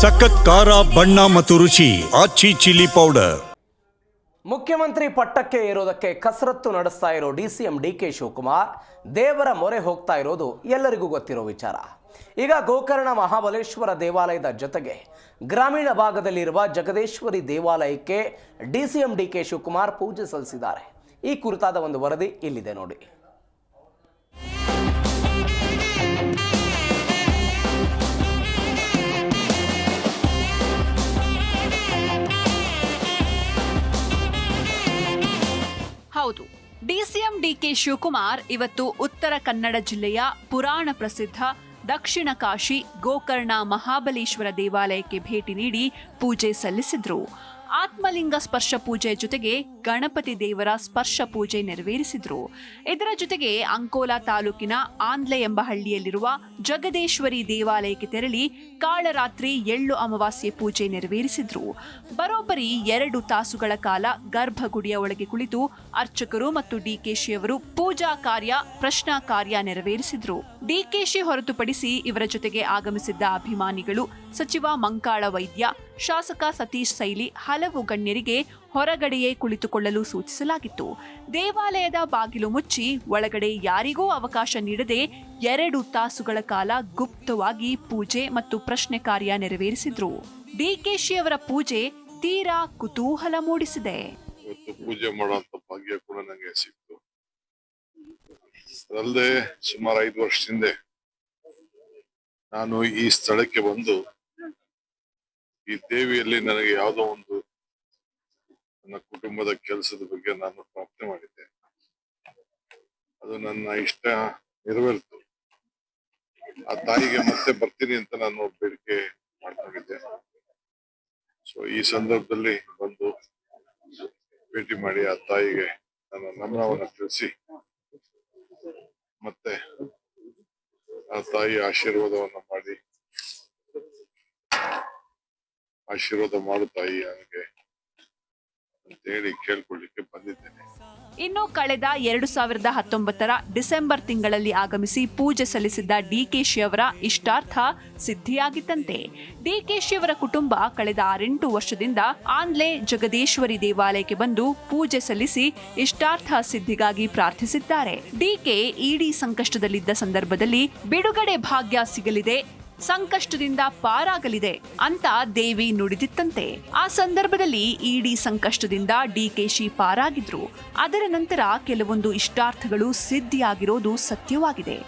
ಸಖತ್ ಖಾರ, ಬಣ್ಣ ಮತ್ತು ರುಚಿ, ಆಚಿ ಚಿಲ್ಲಿ ಪೌಡರ್. ಮುಖ್ಯಮಂತ್ರಿ ಪಟ್ಟಕ್ಕೆ ಏರೋದಕ್ಕೆ ಕಸರತ್ತು ನಡೆಸ್ತಾ ಇರೋ D C M D K Shivakumar, ದೇವರ ಮೊರೆ ಹೋಗ್ತಾ ಇರೋದು ಎಲ್ಲರಿಗೂ ಗೊತ್ತಿರೋ ವಿಚಾರ. ಈಗ ಗೋಕರ್ಣ ಮಹಾಬಲೇಶ್ವರ ದೇವಾಲಯದ ಜೊತೆಗೆ ಗ್ರಾಮೀಣ ಭಾಗದಲ್ಲಿರುವ ಜಗದೇಶ್ವರಿ ದೇವಾಲಯಕ್ಕೆ D C M D K Shivakumar ಪೂಜೆ ಸಲ್ಲಿಸಿದ್ದಾರೆ. ಈ ಕುರಿತಾದ ಒಂದು ವರದಿ ಇಲ್ಲಿದೆ ನೋಡಿ. ಡಿಕೆ ಶಿವಕುಮಾರ್ ಇವತ್ತು ಉತ್ತರ ಕನ್ನಡ ಜಿಲ್ಲೆಯ ಪುರಾಣ ಪ್ರಸಿದ್ಧ ದಕ್ಷಿಣ ಕಾಶಿ ಗೋಕರ್ಣ ಮಹಾಬಲೇಶ್ವರ ದೇವಾಲಯಕ್ಕೆ ಭೇಟಿ ನೀಡಿ ಪೂಜೆ ಸಲ್ಲಿಸಿದ್ರು. ಆತ್ಮಲಿಂಗ ಸ್ಪರ್ಶ ಪೂಜೆ ಜೊತೆಗೆ ಗಣಪತಿ ದೇವರ ಸ್ಪರ್ಶ ಪೂಜೆ ನೆರವೇರಿಸಿದ್ರು. ಇದರ ಜೊತೆಗೆ ಅಂಕೋಲಾ ತಾಲೂಕಿನ ಆಂದ್ಲೆ ಎಂಬ ಹಳ್ಳಿಯಲ್ಲಿರುವ ಜಗದೇಶ್ವರಿ ದೇವಾಲಯಕ್ಕೆ ತೆರಳಿ ಕಾಳರಾತ್ರಿ ಎಳ್ಳು ಅಮಾವಾಸ್ಯೆ ಪೂಜೆ ನೆರವೇರಿಸಿದ್ರು. ಬರೋಬ್ಬರಿ ಎರಡು ತಾಸುಗಳ ಕಾಲ ಗರ್ಭಗುಡಿಯ ಒಳಗೆ ಕುಳಿತು ಅರ್ಚಕರು ಮತ್ತು ಡಿಕೆಶಿ ಅವರು ಪೂಜಾ ಕಾರ್ಯ, ಪ್ರಶ್ನಾ ಕಾರ್ಯ ನೆರವೇರಿಸಿದ್ರು. ಡಿಕೆಶಿ ಹೊರತುಪಡಿಸಿ ಇವರ ಜೊತೆಗೆ ಆಗಮಿಸಿದ್ದ ಅಭಿಮಾನಿಗಳು ಸಚಿವ ಮಂಕಾಳ ವೈದ್ಯ, ಶಾಸಕ ಸತೀಶ್ ಸೈಲಿ ಹಲವು ಗಣ್ಯರಿಗೆ ಹೊರಗಡೆಯೇ ಕುಳಿತುಕೊಳ್ಳಲು ಸೂಚಿಸಲಾಗಿತ್ತು. ದೇವಾಲಯದ ಬಾಗಿಲು ಮುಚ್ಚಿ ಒಳಗಡೆ ಯಾರಿಗೂ ಅವಕಾಶ ನೀಡದೆ ಎರಡು ತಾಸುಗಳ ಕಾಲ ಗುಪ್ತವಾಗಿ ಪೂಜೆ ಮತ್ತು ಪ್ರಶ್ನೆ ಕಾರ್ಯ ನೆರವೇರಿಸಿದ್ರು. ಡಿಕೆಶಿ ಅವರ ಪೂಜೆ ತೀರಾ ಕುತೂಹಲ ಮೂಡಿಸಿದೆ. ಪೂಜೆ ಭಾಗ್ಯ ಕೂಡ ನನಗೆ ಸಿಕ್ತು. ಅದಲ್ಲದೆ ಸುಮಾರು ಐದು ವರ್ಷದಿಂದ ನಾನು ಈ ಸ್ಥಳಕ್ಕೆ ಬಂದು ಈ ದೇವಿಯಲ್ಲಿ ನನಗೆ ಯಾವುದೋ ಒಂದು ನನ್ನ ಕುಟುಂಬದ ಕೆಲಸದ ಬಗ್ಗೆ ನಾನು ಪ್ರಾರ್ಥನೆ ಮಾಡಿದ್ದೆ. ಅದು ನನ್ನ ಇಷ್ಟ ನೆರವೇರಿತು. ಆ ತಾಯಿಗೆ ಮತ್ತೆ ಬರ್ತೀನಿ ಅಂತ ನಾನು ಬೇಡಿಕೆ ಮಾಡ್ಕೊಂಡಿದ್ದೆ. ಸೊ ಈ ಸಂದರ್ಭದಲ್ಲಿ ಬಂದು ಭೇಟಿ ಮಾಡಿ ಆ ತಾಯಿಗೆ ನನ್ನ ನಮನವನ್ನು ತಿಳಿಸಿ, ಮತ್ತೆ ಆ ತಾಯಿ ಆಶೀರ್ವಾದವನ್ನು ಮಾಡಿ, ಆಶೀರ್ವಾದ ಮಾಡು ತಾಯಿ, ನನಗೆ ಅಂತ ಹೇಳಿ ಕೇಳ್ಕೊಳ್ಳಿಕ್ಕೆ ಬಂದಿದ್ದೇನೆ. ಇನ್ನು ಕಳೆದ ಎರಡು ಸಾವಿರದ ಹತ್ತೊಂಬತ್ತರ ಡಿಸೆಂಬರ್ ತಿಂಗಳಲ್ಲಿ ಆಗಮಿಸಿ ಪೂಜೆ ಸಲ್ಲಿಸಿದ್ದ ಡಿಕೆಶಿ ಅವರ ಇಷ್ಟಾರ್ಥ ಸಿದ್ಧಿಯಾಗಿತ್ತಂತೆ. ಡಿಕೆಶಿ ಅವರ ಕುಟುಂಬ ಕಳೆದ ಆರೆಂಟು ವರ್ಷದಿಂದ ಆನ್ಲೆ ಜಗದೇಶ್ವರಿ ದೇವಾಲಯಕ್ಕೆ ಬಂದು ಪೂಜೆ ಸಲ್ಲಿಸಿ ಇಷ್ಟಾರ್ಥ ಸಿದ್ಧಿಗಾಗಿ ಪ್ರಾರ್ಥಿಸಿದ್ದಾರೆ. ಡಿಕೆ ಇಡಿ ಸಂಕಷ್ಟದಲ್ಲಿದ್ದ ಸಂದರ್ಭದಲ್ಲಿ ಬಿಡುಗಡೆ ಭಾಗ್ಯ ಸಿಗಲಿದೆ. ಸಂಕಷ್ಟದಿಂದ ಪಾರಾಗಲಿದೆ ಅಂತ ದೇವಿ ನುಡಿದಿತ್ತಂತೆ. ಆ ಸಂದರ್ಭದಲ್ಲಿ ಇಡಿ ಸಂಕಷ್ಟದಿಂದ ಡಿಕೆಶಿ ಪಾರಾಗಿದ್ರು. ಅದರ ನಂತರ ಕೆಲವೊಂದು ಇಷ್ಟಾರ್ಥಗಳು ಸಿದ್ಧಿಯಾಗಿರೋದು ಸತ್ಯವಾಗಿದೆ.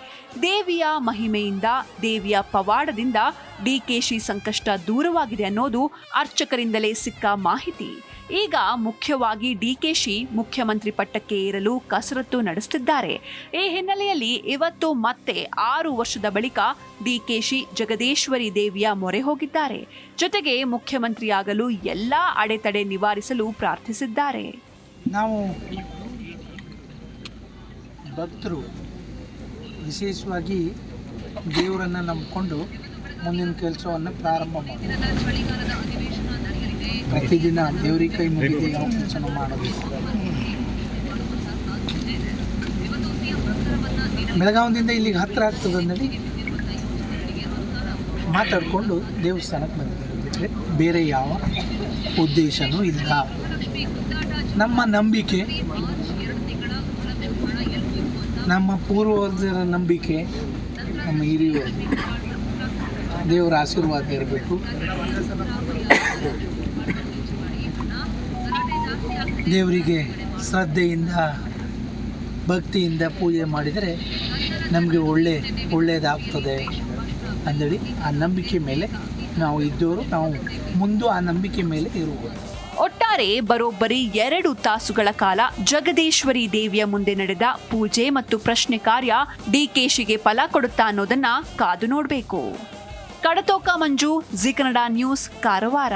ದೇವಿಯ ಮಹಿಮೆಯಿಂದ, ದೇವಿಯ ಪವಾಡದಿಂದ ಡಿಕೆಶಿ ಸಂಕಷ್ಟ ದೂರವಾಗಿದೆ ಅನ್ನೋದು ಅರ್ಚಕರಿಂದಲೇ ಸಿಕ್ಕ ಮಾಹಿತಿ. ಈಗ ಮುಖ್ಯವಾಗಿ ಡಿಕೆಶಿ ಮುಖ್ಯಮಂತ್ರಿ ಪಟ್ಟಕ್ಕೆ ಏರಲು ಕಸರತ್ತು ನಡೆಸುತ್ತಿದ್ದಾರೆ ಈ ಹಿನ್ನೆಲೆಯಲ್ಲಿ ಇವತ್ತು ಮತ್ತೆ ಆರು ವರ್ಷದ ಬಳಿಕ ಡಿಕೆಶಿ ಜಗದೇಶ್ವರಿ ದೇವಿಯ ಮೊರೆ ಹೋಗಿದ್ದಾರೆ. ಜೊತೆಗೆ ಮುಖ್ಯಮಂತ್ರಿಯಾಗಲು ಎಲ್ಲ ಅಡೆತಡೆ ನಿವಾರಿಸಲು ಪ್ರಾರ್ಥಿಸಿದ್ದಾರೆ. ನಾವು ಭಕ್ತರು ವಿಶೇಷವಾಗಿ ದೇವರನ್ನು ನಂಬಿಕೊಂಡು ಮುಂದಿನ ಕೆಲಸವನ್ನು ಪ್ರಾರಂಭ ಮಾಡಿ ಪ್ರತಿದಿನ ದೇವ್ರಿಗೆ ಕೈ ಮುಗಿದು ಯಾವ ಮಾಡಬೇಕು ಬೆಳಗಾವದಿಂದ ಇಲ್ಲಿಗೆ ಹತ್ತಿರ ಆಗ್ತದೆ ಅಂದೇಳಿ ಮಾತಾಡಿಕೊಂಡು ದೇವಸ್ಥಾನಕ್ಕೆ ಬಂದಿದ್ದಾರೆ. ಬಿಟ್ಟರೆ ಬೇರೆ ಯಾವ ಉದ್ದೇಶನೂ ಇಲ್ಲ. ನಮ್ಮ ನಂಬಿಕೆ, ನಮ್ಮ ಪೂರ್ವಜರ ನಂಬಿಕೆ ನಮ್ಮ ಹಿರಿಯರು. ದೇವರ ಆಶೀರ್ವಾದ ಇರಬೇಕು. ದೇವರಿಗೆ ಶ್ರದ್ಧೆಯಿಂದ, ಭಕ್ತಿಯಿಂದ ಪೂಜೆ ಮಾಡಿದರೆ ನಮಗೆ ಒಳ್ಳೆ, ಒಳ್ಳೆಯದಾಗ್ತದೆ. ಅಂದೇಳಿ ಆ ನಂಬಿಕೆ ಮೇಲೆ ನಾವು ಇದ್ದವರು ನಾವು ಮುಂದೆ ಆ ನಂಬಿಕೆ ಮೇಲೆ ಇರುವುದು. ಒಟ್ಟಾರೆ ಬರೋಬ್ಬರಿ ಎರಡು ತಾಸುಗಳ ಕಾಲ ಜಗದೀಶ್ವರಿ ದೇವಿಯ ಮುಂದೆ ನಡೆದ ಪೂಜೆ ಮತ್ತು ಪ್ರಶ್ನೆ ಕಾರ್ಯ ಡಿಕೆಶಿಗೆ ಫಲ ಕೊಡುತ್ತಾ ಅನ್ನೋದನ್ನ ಕಾದು ನೋಡಬೇಕು. Kadatoka Manju, Zee Kannada news, Karwar.